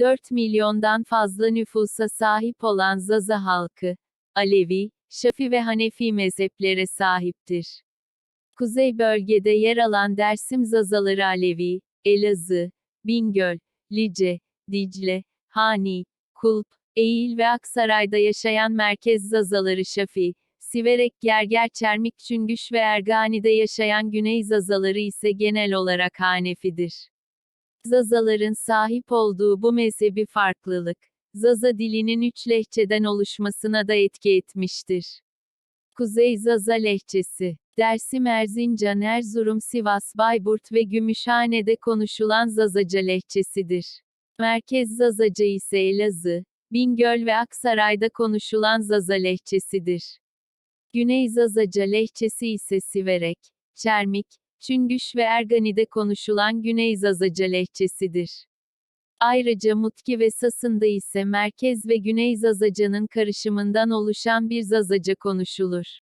4 milyondan fazla nüfusa sahip olan Zaza halkı, Alevi, Şafi ve Hanefi mezheplere sahiptir. Kuzey bölgede yer alan Dersim Zazaları Alevi, Elazığ, Bingöl, Lice, Dicle, Hani, Kulp, Eğil ve Aksaray'da yaşayan merkez Zazaları Şafi, Siverek Gerger Çermik Çüngüş ve Ergani'de yaşayan Güney Zazaları ise genel olarak Hanefidir. Zazaların sahip olduğu bu mezhebi farklılık, Zaza dilinin üç lehçeden oluşmasına da etki etmiştir. Kuzey Zaza lehçesi, Dersim Erzincan Erzurum Sivas Bayburt ve Gümüşhane'de konuşulan Zazaca lehçesidir. Merkez Zazaca ise Elazığ, Bingöl ve Aksaray'da konuşulan Zaza lehçesidir. Güney Zazaca lehçesi ise Siverek, Çermik, Çüngüş ve Ergani'de konuşulan Güney Zazaca lehçesidir. Ayrıca Mutki ve Sasın'da ise Merkez ve Güney Zazaca'nın karışımından oluşan bir Zazaca konuşulur.